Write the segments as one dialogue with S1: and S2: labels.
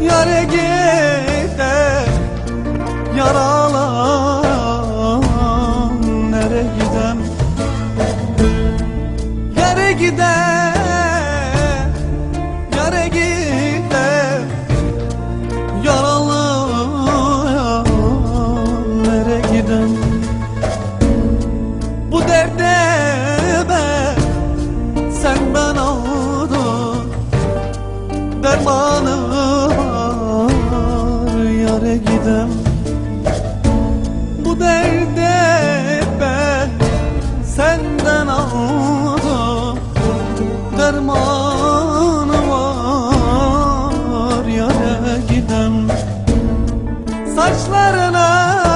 S1: Yare gider Yaralan Nere gidem? Yere gider Yere gider Yaralan Nere gidem? Bu derde ben Senden aldım Dermanı var Yare gidem. Bu derde ben Senden aldım. Dermanı var Yare gidem. Saçlarına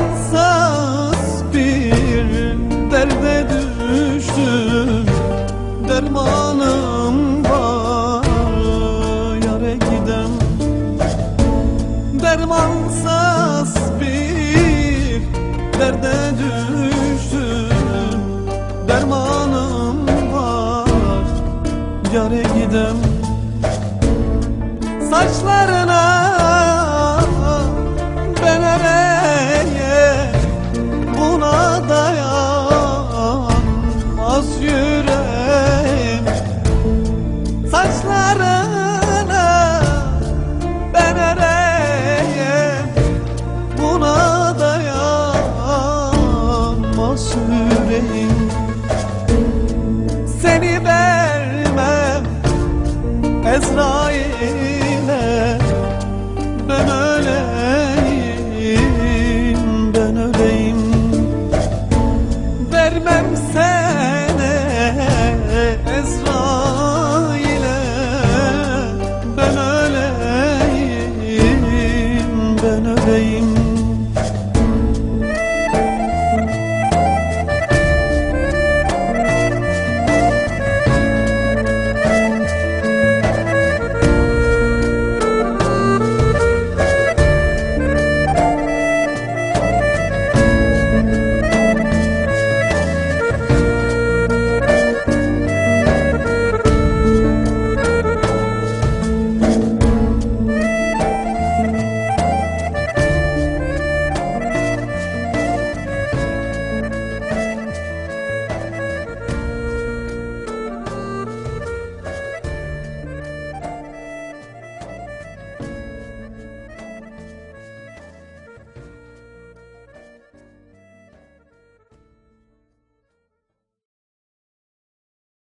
S1: Dermansız bir derde düştüm. Dermanım var yare gidem Dermansız bir derde düştüm. Dermanım var yare gidem Saçlarına ben nereye